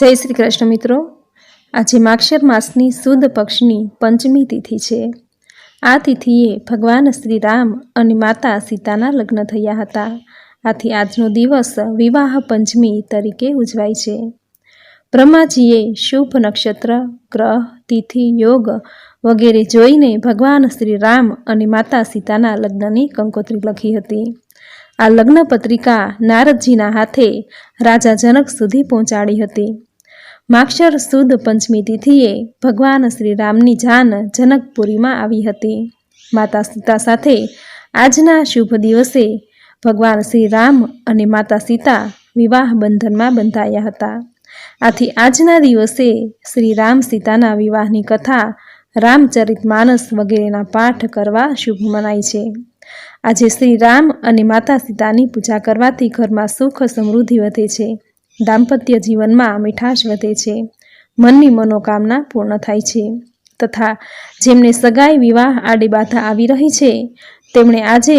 જય શ્રી કૃષ્ણ મિત્રો. આજે માક્ષર માસની સુદ પક્ષની પંચમી તિથિ છે. આ તિથિએ ભગવાન શ્રી રામ અને માતા સીતાના લગ્ન થયા હતા. આથી આજનો દિવસ વિવાહ પંચમી તરીકે ઉજવાય છે. બ્રહ્માજીએ શુભ નક્ષત્ર, ગ્રહ, તિથિ, યોગ વગેરે જોઈને ભગવાન શ્રી રામ અને માતા સીતાના લગ્નની કંકોત્રી લખી હતી. આ લગ્ન પત્રિકા નારદજીના હાથે રાજા જનક સુધી પહોંચાડી હતી. માક્ષર સુદ પંચમી તિથિએ ભગવાન શ્રી રામની જાન જનકપુરીમાં આવી હતી. માતા સીતા સાથે આજના શુભ દિવસે ભગવાન શ્રી રામ અને માતા સીતા વિવાહ બંધનમાં બંધાયા હતા. આથી આજના દિવસે શ્રી રામ સીતાના વિવાહની કથા રામચરિત માનસ વગેરેના પાઠ કરવા શુભ મનાય છે. આજે શ્રી રામ અને માતા સીતાની પૂજા કરવાથી ઘરમાં સુખ સમૃદ્ધિ વધે છે. દાંપત્ય જીવનમાં મીઠાશ વધે છે. મનની મનોકામના પૂર્ણ થાય છે. તથા જેમને સગાઈ વિવાહ આડે બાધા આવી રહી છે, તેમણે આજે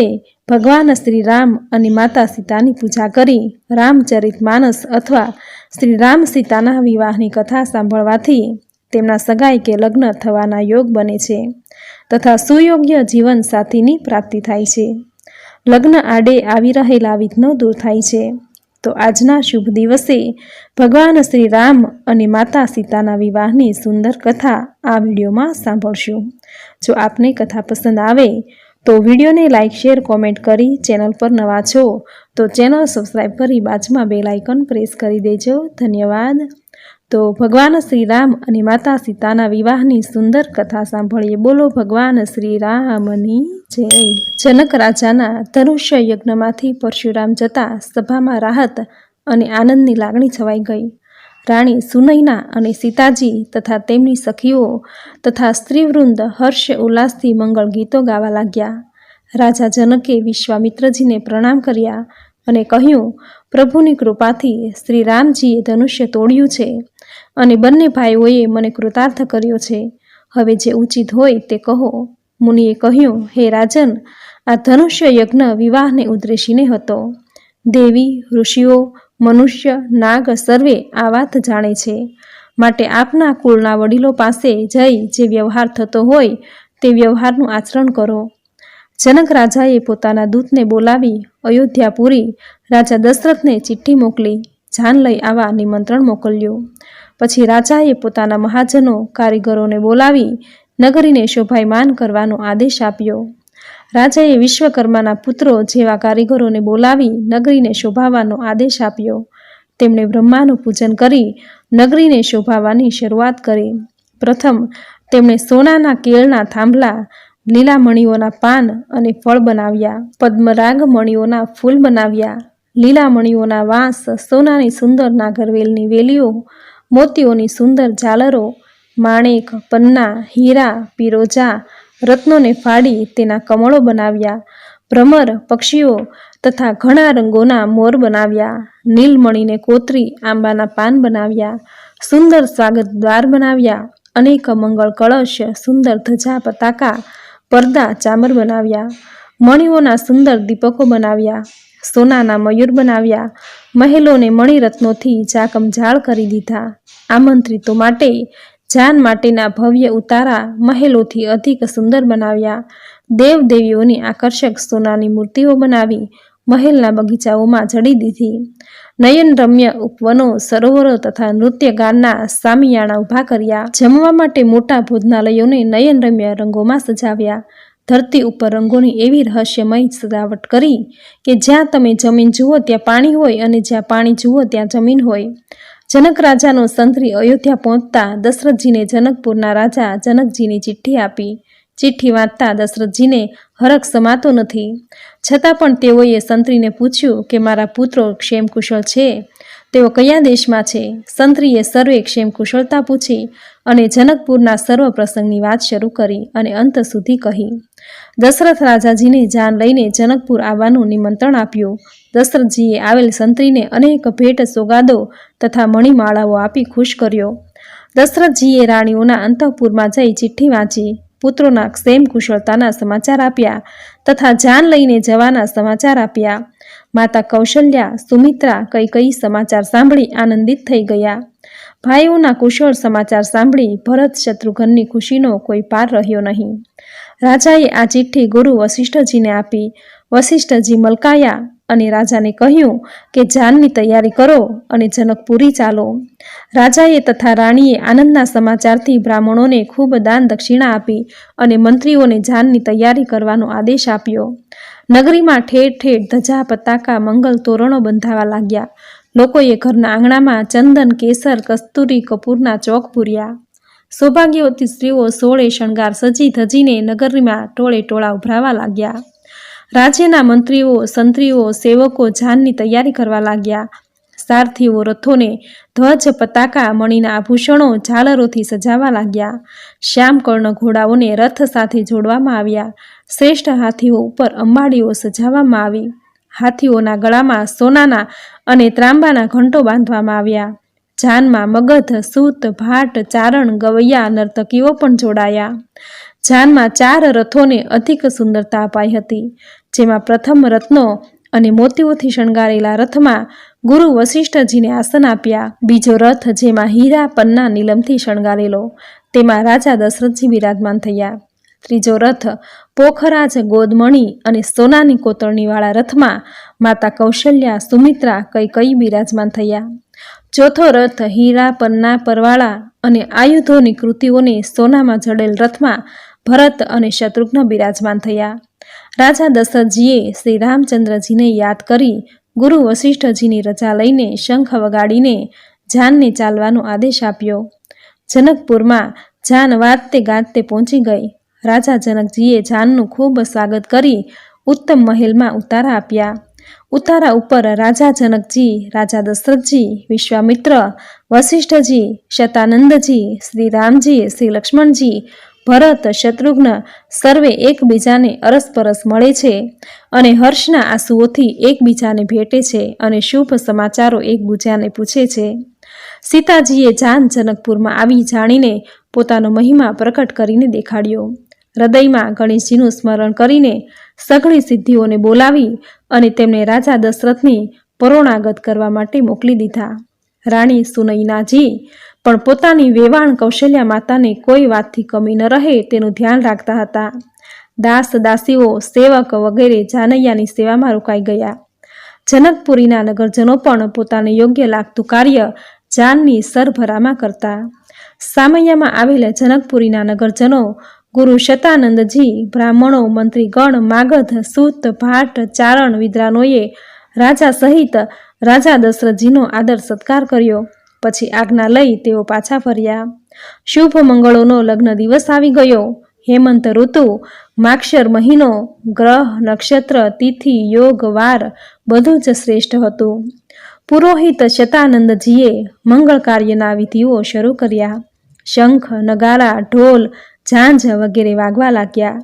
ભગવાન શ્રી રામ અને માતા સીતાની પૂજા કરી રામચરિત માનસ અથવા શ્રી રામ સીતાના વિવાહની કથા સાંભળવાથી તેમના સગાઈ કે લગ્ન થવાના યોગ બને છે. તથા સુયોગ્ય જીવન સાથીની પ્રાપ્તિ થાય છે. લગ્ન આડે આવી રહેલા વિઘ્નો દૂર થાય છે. તો આજના શુભ દિવસે ભગવાન શ્રી રામ અને માતા સીતાના વિવાહની સુંદર કથા આ વિડીયોમાં સાંભળશું. જો આપને કથા પસંદ આવે, તો વિડીયોને લાઇક શેર, કોમેન્ટ કરી ચેનલ પર નવા છો, તો ચેનલ સબસ્ક્રાઈબ કરી બાજુમાં બેલ આઇકન પ્રેસ કરી દેજો. ધન્યવાદ. તો ભગવાન શ્રી રામ અને માતા સીતાના વિવાહની સુંદર કથા સાંભળીએ. બોલો ભગવાન શ્રી રામની જય. જનક રાજાના ધનુષ્ય યજ્ઞમાંથી પરશુરામ જતા સભામાં રાહત અને આનંદની લાગણી છવાઈ ગઈ. રાણી સુનૈના અને સીતાજી તથા તેમની સખીઓ તથા સ્ત્રીવૃંદ હર્ષ ઉલ્લાસથી મંગળ ગીતો ગાવા લાગ્યા. રાજા જનકે વિશ્વામિત્રજીને પ્રણામ કર્યા અને કહ્યું, પ્રભુની કૃપાથી શ્રી રામજીએ ધનુષ્ય તોડ્યું છે. અને બંને ભાઈઓએ મને કૃતાર્થ કર્યો છે. હવે જે ઉચિત હોય તે કહો. મુનિએ કહ્યું, હે રાજન, આ ધનુષ્ય યજ્ઞ વિવાહને ઉદ્દેશીને હતો. દેવી, ઋષિઓ, મનુષ્ય, નાગ સર્વે આ વાત જાણે છે. માટે આપના કુળના વડીલો પાસે જઈ જે વ્યવહાર થતો હોય તે વ્યવહારનું આચરણ કરો. જનક રાજાએ પોતાના દૂતને બોલાવી અયોધ્યાપુરી રાજા દશરથને ચિઠ્ઠી મોકલી. જાન લઈ આવા નિમંત્રણ મોકલ્યું. પછી રાજાએ પોતાના મહાજનો કારીગરોને બોલાવી નગરીને શોભાયમાન કરવાનો આદેશ આપ્યો. રાજાએ વિશ્વકર્માના પુત્રો જેવા કારીગરોને બોલાવી નગરીને શોભાવવાનો આદેશ આપ્યો. તેમણે બ્રહ્માનું પૂજન કરી નગરીને શોભાવવાની શરૂઆત કરી. પ્રથમ, તેમણે સોનાના કેળના થાંભલા લીલા મણીઓના પાન અને ફળ બનાવ્યા. પદ્મરાગ મણીઓના ફૂલ બનાવ્યા. લીલા મણીઓના વાંસ, સોનાની સુંદર નાગરવેલની વેલીઓ મોતીઓની સુંદર ઝાલરો, માણેક, પન્ના, હીરા, પિરોજા, રત્નોને ફાડી તેના કમળો બનાવ્યા. ભ્રમર, પક્ષીઓ તથા ઘણા રંગોના મોર બનાવ્યા. નીલમણીને કોતરી આંબાના પાન બનાવ્યા. સુંદર સ્વાગત દ્વાર બનાવ્યા. અનેક મંગળ કળશ, સુંદર ધજા પતાકા પરદા ચામર બનાવ્યા. મણીઓના સુંદર દીપકો બનાવ્યા. સોનાના મયુર બનાવ્યા. મહેલોને મણિરત્નોથી જાકમજાળ કરી દીધા. આમંત્રિતો માટે, જાન માટેના ભવ્ય ઉતારા મહેલોથી અધિક સુંદર બનાવ્યા. દેવદેવીઓની આકર્ષક સોનાની મૂર્તિઓ બનાવી મહેલના બગીચાઓમાં જડી દીધી. નયન રમ્ય ઉપવનો, સરોવરો તથા નૃત્ય ગાનના સામિયાણા ઊભા કર્યા. જમવા માટે મોટા ભોજનાલયોને નયન રમ્ય રંગોમાં સજાવ્યા. ધરતી ઉપર રંગોની એવી રહસ્યમય સજાવટ કરી કે જ્યાં તમે જમીન જુઓ ત્યાં પાણી હોય અને જ્યાં પાણી જુઓ ત્યાં જમીન હોય. જનક રાજાનો સંતરી અયોધ્યા પહોંચતા દશરથજીને જનકપુરના રાજા જનકજીની ચિઠ્ઠી આપી. ચિઠ્ઠી વાંચતા દશરથજીને હરખ સમાતો નથી. છતાં પણ તેઓએ સંતરીને પૂછ્યું કે મારા પુત્રો ક્ષેમકુશળ છે. તેઓ કયા દેશમાં છે? સંત્રીએ સર્વે ક્ષેમ કુશળતા પૂછી અને જનકપુરના સર્વ પ્રસંગની વાત શરૂ કરી અને અંત સુધી કહી. દશરથ રાજાજીને જાન લઈને જનકપુર આવવાનું નિમંત્રણ આપ્યું. દશરથજીએ આવેલ સંત્રીને અનેક ભેટ સોગાદો તથા મણિમાળાઓ આપી ખુશ કર્યો. દશરથજીએ રાણીઓના અંતઃપુરમાં જઈ ચિઠ્ઠી વાંચી. પુત્રોના ક્ષેમ કુશળતાના સમાચાર આપ્યા તથા જાન લઈને જવાના સમાચાર આપ્યા. માતા કૌશલ્યા, સુમિત્રા કઈ કઈ સમાચાર સાંભળી આનંદિત થઈ ગયા. ભાઈઓના કુશળ સમાચાર સાંભળી ભરત શત્રુઘ્નની ખુશીનો કોઈ પાર રહ્યો નહીં. રાજાએ આ ચિઠ્ઠી ગુરુ વસિષ્ઠજીને આપી. વસિષ્ઠજી મલકાયા અને રાજાને કહ્યું કે જાનની તૈયારી કરો અને જનકપુરી ચાલો. રાજાએ તથા રાણીએ આનંદના સમાચારથી બ્રાહ્મણોને ખૂબ દાન દક્ષિણા આપી અને મંત્રીઓને જાનની તૈયારી કરવાનો આદેશ આપ્યો. નગરીમાં ઠેર ઠેર ધજા, પતાકા, મંગલ તોરણો બંધાવા લાગ્યા. લોકોએ ઘરના આંગણામાં ચંદન, કેસર, કસ્તુરી, કપૂરના ચોક પૂર્યા. સૌભાગ્યવતી સ્ત્રીઓ સોળે શણગાર સજી ધજીને નગરીમાં ટોળે ટોળા ઉભરાવા લાગ્યા. રાજ્યના મંત્રીઓ, સંત્રીઓ, સેવકો જાનની તૈયારી કરવા લાગ્યા. સારથીઓ રથોને ધ્વજ, પતાકા, મણીના આભૂષણો ઝાલરોથી સજાવા લાગ્યા. શ્યામકર્ણ ઘોડાઓને રથ સાથે જોડવામાં આવ્યા. શ્રેષ્ઠ હાથીઓ ઉપર અંબાડીઓ સજાવવામાં આવી. હાથીઓના ગળામાં સોનાના અને ત્રાંબાના ઘંટો બાંધવામાં આવ્યા. જાનમાં મગધ, સૂત, ભાટ, ચારણ, ગવૈયા, નર્તકીઓ પણ જોડાયા. જાનમાં ચાર રથોને અધિક સુંદરતા અપાઈ હતી, જેમાં પ્રથમ રત્નો અને મોતીઓથી શણગારેલા રથમાં ગુરુ વશિષ્ઠજીને આસન આપ્યા. બીજો રથ, જેમાં હીરા, પન્ના, નીલમથી શણગારેલો. તેમાં રાજા દશરથજી બિરાજમાન થયા. ત્રીજો રથ પોખરાજ, ગોદમણી અને સોનાની કોતરણીવાળા રથમાં માતા કૌશલ્યા, સુમિત્રા કઈ કઈ બિરાજમાન થયા. ચોથો રથ હીરા, પન્ના, પરવાળા અને આયુધોની કૃતિઓને સોનામાં જડેલ રથમાં ભરત અને શત્રુઘ્ન બિરાજમાન થયા. રાજા દશરથજીએ શ્રી રામચંદ્રજીને યાદ કરી ગુરુ વશિષ્ઠજીની રજા લઈને શંખ વગાડીને જાનને ચાલવાનો આદેશ આપ્યો. જનકપુરમાં જાન વાજતે ગાજતે પહોંચી ગઈ. રાજા જનકજીએ જાનનું ખૂબ સ્વાગત કરી ઉત્તમ મહેલમાં ઉતારા આપ્યા. ઉતારા ઉપર રાજા જનકજી રાજા દશરથજી, વિશ્વામિત્ર, વશિષ્ઠજી, શતાનંદજી શ્રી રામજી શ્રી લક્ષ્મણજી, ભરત, શત્રુઘ્ન સર્વે એકબીજાને અરસપરસ મળે છે અને હર્ષના આંસુઓથી એકબીજાને ભેટે છે અને શુભ સમાચારો એકબીજાને પૂછે છે. સીતાજીએ જાન જનકપુરમાં આવી જાણીને પોતાનો મહિમા પ્રકટ કરીને દેખાડ્યો. હૃદયમાં ગણેશજીનું સ્મરણ કરીને સઘળી સિદ્ધિઓને બોલાવી અને તેમને રાજા દશરથની પરોણાગત કરવા માટે મોકલી દીધા. રાણી સુનૈનાજી પણ પોતાની વેવાણ કૌશલ્યા માતાને કોઈ વાતથી કમી ન રહે તેનું ધ્યાન રાખતા હતા. દાસ દાસીઓ, સેવક વગેરે જાનૈયાની સેવામાં રોકાઈ ગયા. જનકપુરીના નગરજનો પણ પોતાને યોગ્ય લાગતું કાર્ય જાનની સરભરામાં કરતા. સામૈયામાં આવેલા જનકપુરીના નગરજનો ગુરુ શતાનંદજી બ્રાહ્મણો મંત્રીગણ માગધ સૂત ભાટ ચારણ વિદ્રાનોએ રાજા સહિત રાજા દશરથજીનો આદર સત્કાર કર્યો. પછી આજ્ઞા લઈ તેઓ પાછા ફર્યા. શુભ મંગળોનો લગ્ન દિવસ આવી ગયો. હેમંત ઋતુ, માક્ષર મહિનો, ગ્રહ, નક્ષત્ર, તિથિ, યોગ, વાર બધું જ શ્રેષ્ઠ હતું. પુરોહિત શતાનંદજીએ મંગળ કાર્યના વિધિઓ શરૂ કર્યા. શંખ, નગારા, ઢોલ ઝાંઝ વગેરે વાગવા લાગ્યા.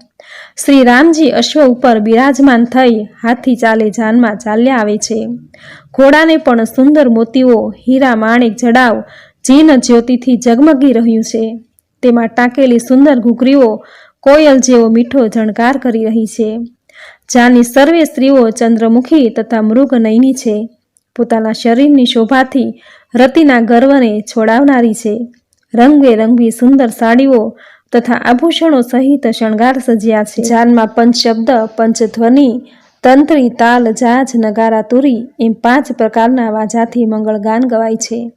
શ્રી રામજી અશ્વ ઉપર બિરાજમાન થઈ હાથી ચાલે જાનમાં ચાલ્યા આવે છે. ઘોડાને પણ સુંદર મોતીઓ, હીરા, માણેક, જડાવ, જીન, જ્યોતિથી ઝગમગી રહ્યું છે. તેમાં ટાંકેલી સુંદર ઘૂઘરીઓ, કોયલ જેવો મીઠો જણકાર કરી રહી છે. જાની સર્વે સ્ત્રીઓ ચંદ્રમુખી તથા મૃગ નયની છે. પોતાના શરીરની શોભાથી રતિના ગર્વને છોડાવનારી છે. રંગબેરંગી સુંદર સાડીઓ તથા આભૂષણો સહિત શણગાર સજ્યા છે. જાનમાં પંચશબ્દ પંચધ્વનિ તંત્રી, તાલ, જાજ, નગારા, તુરી એમ પાંચ પ્રકારના વાજાથી મંગળગાન ગવાય છે.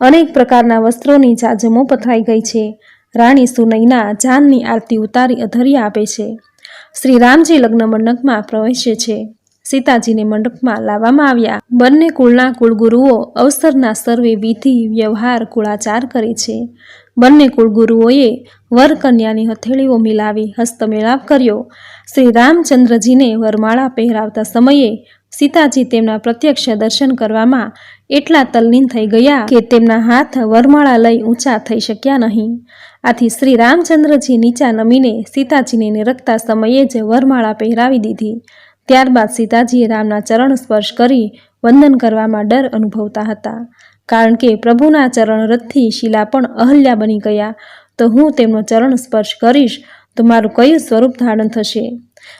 અનેક પ્રકારના વસ્ત્રોની જાજમો પથરાઈ ગઈ છે. રાણી સુનૈના જાનની આરતી ઉતારી અધર્ય આપે છે. શ્રી રામજી લગ્ન મંડપમાં પ્રવેશે છે. સીતાજીને મંડપમાં લાવવામાં આવ્યા. બંને કુળના કુળગુરુઓ અવસરના સર્વે વિધિ, વ્યવહાર, કુળાચાર કરે છે. બંને કુળગુરુઓએ વર કન્યાની હથેળીઓ મિલાવી હસ્તમેળાપ કર્યો. શ્રી રામચંદ્રજીને વરમાળા પહેરાવતા સમયે સીતાજી તેમના પ્રત્યક્ષ દર્શન કરવામાં એટલા તલ્લીન થઈ ગયા કે તેમના હાથ વરમાળા લઈ ઊંચા થઈ શક્યા નહીં. આથી શ્રી રામચંદ્રજી નીચા નમીને સીતાજીને નિરખતા સમયે જ વરમાળા પહેરાવી દીધી. ત્યારબાદ સીતાજીએ રામના ચરણ સ્પર્શ કરી વંદન કરવામાં ડર અનુભવતા હતા. કારણ કે પ્રભુના ચરણ રથથી શિલા પણ અહલ્યા બની ગયા. તો હું તેમનો ચરણ સ્પર્શ કરીશ, તો મારું કયું સ્વરૂપ ધારણ થશે?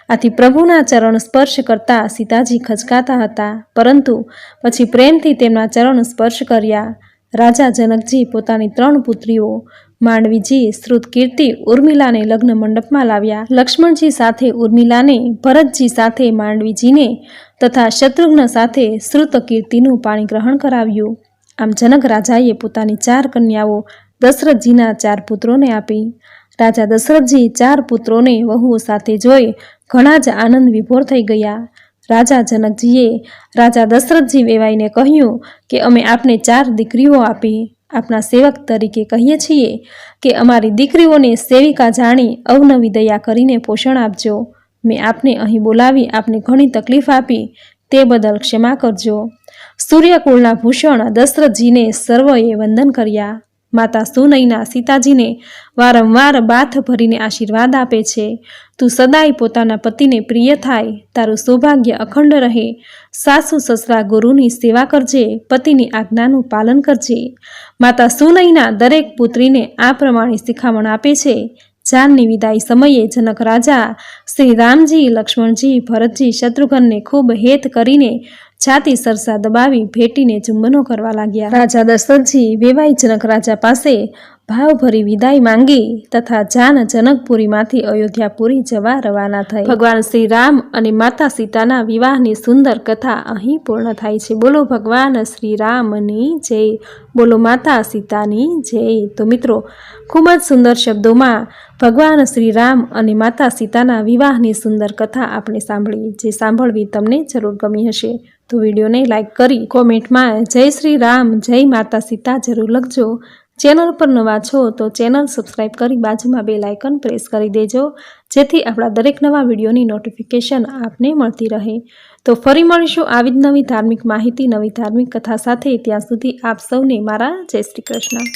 આથી પ્રભુના ચરણ સ્પર્શ કરતા સીતાજી ખચકાતા હતા. પરંતુ પછી પ્રેમથી તેમના ચરણ સ્પર્શ કર્યા. રાજા જનકજી પોતાની ત્રણ પુત્રીઓ, માંડવીજી શ્રુત કીર્તિ ઉર્મિલાને લગ્ન મંડપમાં લાવ્યા. લક્ષ્મણજી સાથે ઉર્મિલાને, ભરતજી સાથે માંડવીજીને તથા શત્રુઘ્ન સાથે શ્રુત કીર્તિનું પાણી ગ્રહણ કરાવ્યું. આમ જનક રાજાએ પોતાની ચાર કન્યાઓ દશરથજીના ચાર પુત્રોને આપી. રાજા દશરથજી ચાર પુત્રોને વહુઓ સાથે જોઈ ઘણા જ આનંદ વિભોર થઈ ગયા. રાજા જનકજીએ રાજા દશરથજી વેવાઈને કહ્યું કે અમે આપને ચાર દીકરીઓ આપી. આપના સેવક તરીકે કહીએ છીએ કે અમારી દીકરીઓને સેવિકા જાણી અવનવી દયા કરીને પોષણ આપજો. મેં આપને અહીં બોલાવી આપને ઘણી તકલીફ આપી, તે બદલ ક્ષમા કરજો. સૂર્યકુળના ભૂષણ દશરથજીને સર્વએ વંદન કર્યા. માતા સુનૈના સીતાજીને વારંવાર બાથ ભરીને આશીર્વાદ આપે છે. તું સદાય પોતાના પતિને પ્રિય થાય, તારું સૌભાગ્ય અખંડ રહે. સાસુ સસરા ગુરુની સેવા કરજે, પતિની આજ્ઞાનું પાલન કરજે માતા સુનૈના દરેક પુત્રીને આ પ્રમાણે શિખામણ આપે છે. જાનની વિદાય સમયે જનક રાજા શ્રી રામજી, લક્ષ્મણજી, ભરતજી શત્રુઘ્નને ખૂબ હેત કરીને છાતી સરસા દબાવી ભેટીને ચુંબનો કરવા લાગ્યા. રાજા દશરથજી વેવાઈ જનક રાજા પાસે ભાવભરી વિદાય માંગી તથા જાન જનકપુરીમાંથી અયોધ્યાપુરી જવા રવાના થઈ. ભગવાન શ્રી રામ અને માતા સીતાના વિવાહની સુંદર કથા અહીં પૂર્ણ થાય છે. બોલો ભગવાન શ્રી રામની જય. બોલો માતા સીતાની જય. તો મિત્રો, ખૂબ જ સુંદર શબ્દોમાં ભગવાન શ્રી રામ અને માતા સીતાના વિવાહની સુંદર કથા આપણે સાંભળી, જે સાંભળવી તમને જરૂર ગમી હશે. તો વિડીયોને લાઈક કરી કોમેન્ટમાં જય શ્રી રામ, જય માતા સીતા જરૂર લખજો. ચેનલ પર નવા છો તો ચેનલ સબસ્ક્રાઈબ કરી બાજુમાં બે લાઇકન પ્રેસ કરી દેજો. જેથી આપણા દરેક નવા વિડીયોની નોટિફિકેશન આપને મળતી રહે. તો ફરી મળીશું આવી જ નવી ધાર્મિક માહિતી, નવી ધાર્મિક કથા સાથે. ત્યાં સુધી આપ સૌને મારા જય શ્રી કૃષ્ણ.